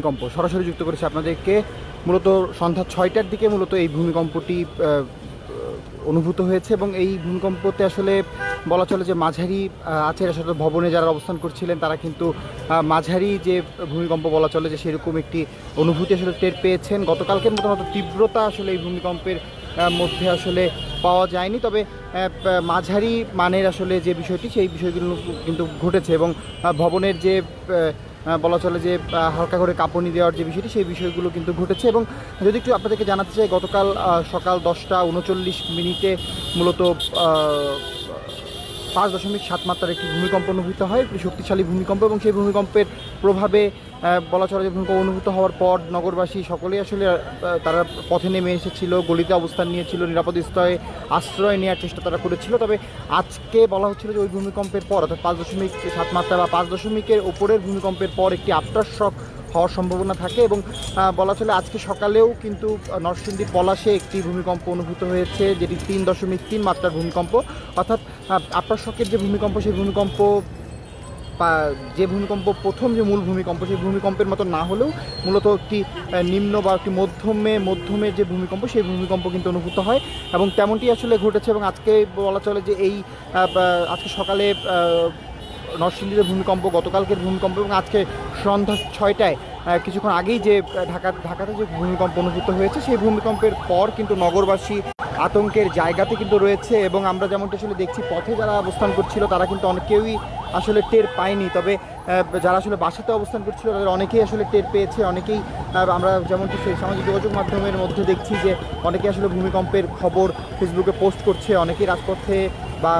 ভূমিকম্প। সরাসরি যুক্ত করেছে আপনাদেরকে মূলত সন্ধ্যা ছয়টার দিকে মূলত এই ভূমিকম্পটি অনুভূত হয়েছে এবং এই ভূমিকম্পতে আসলে বলা চলে যে মাঝারি আছে আসলে ভবনে যারা অবস্থান করছিলেন তারা কিন্তু মাঝারি যে ভূমিকম্প বলা চলে যে সেরকম একটি অনুভূতি আসলে টের পেয়েছেন। গতকালকের মতো মতো তীব্রতা আসলে এই ভূমিকম্পের মধ্যে আসলে পাওয়া যায়নি। তবে মাঝারি মানের আসলে যে বিষয়টি, সেই বিষয়গুলো কিন্তু ঘটেছে এবং ভবনের যে বলা চলে যে হালকা করে কাঁপুনি দেওয়ার যে বিষয়টি, সেই বিষয়গুলো কিন্তু ঘটেছে। এবং যদি একটু আপনাদেরকে জানাতে চাই, গতকাল সকাল দশটা উনচল্লিশ মিনিটে মূলত পাঁচ দশমিক সাত মাত্রার একটি ভূমিকম্প অনুভূত হয়। একটি শক্তিশালী ভূমিকম্প এবং সেই ভূমিকম্পের প্রভাবে বলা চলে যে ভূমিকম্প অনুভূত হওয়ার পর নগরবাসী সকলেই আসলে তারা পথে নেমে এসেছিল, গলিতে অবস্থান নিয়েছিল, নিরাপদ স্তরে আশ্রয় নেওয়ার চেষ্টা তারা করেছিল। তবে আজকে বলা হচ্ছিল যে ওই ভূমিকম্পের পর, অর্থাৎ পাঁচ দশমিক সাত মাত্রা বা পাঁচ দশমিকের ওপরের ভূমিকম্পের পর একটি আফটার শক হওয়ার সম্ভাবনা থাকে এবং বলা চলে আজকে সকালেও কিন্তু নরসিংদীর পলাশে একটি ভূমিকম্প অনুভূত হয়েছে, যেটি তিন দশমিক তিন মাত্রার ভূমিকম্প। অর্থাৎ আফটার শকের যে ভূমিকম্প, সেই ভূমিকম্প যে ভূমিকম্প প্রথম, যে মূল ভূমিকম্প, সেই ভূমিকম্পের মতো না হলেও মূলত একটি নিম্ন বা একটি মধ্যমে মধ্যমে যে ভূমিকম্প, সেই ভূমিকম্প কিন্তু অনুভূত হয় এবং তেমনটি আসলে ঘটেছে এবং আজকে বলা চলে যে এই আজকে সকালে আহ, নরসিংদীর ভূমিকম্প গতকালকের ভূমিকম্প এবং আজকে সন্ধ্যা ছয়টায় কিছুক্ষণ আগেই যে ঢাকা ঢাকাতে যে ভূমিকম্প অনুভূত হয়েছে সেই ভূমিকম্পের পর কিন্তু নগরবাসী আতঙ্কের জায়গাতে কিন্তু রয়েছে এবং আমরা যেমনটা আসলে দেখছি পথে যারা অবস্থান করছিল তারা কিন্তু অনেকেই আসলে টের পায়নি। তবে যারা আসলে বাসাতে অবস্থান করছিল তাদের অনেকেই আসলে টের পেয়েছে অনেকেই আমরা যেমনটি সেই সামাজিক যোগাযোগ মাধ্যমের মধ্যে দেখছি যে অনেকেই আসলে ভূমিকম্পের খবর ফেসবুকে পোস্ট করছে অনেকেই রাজপথে বা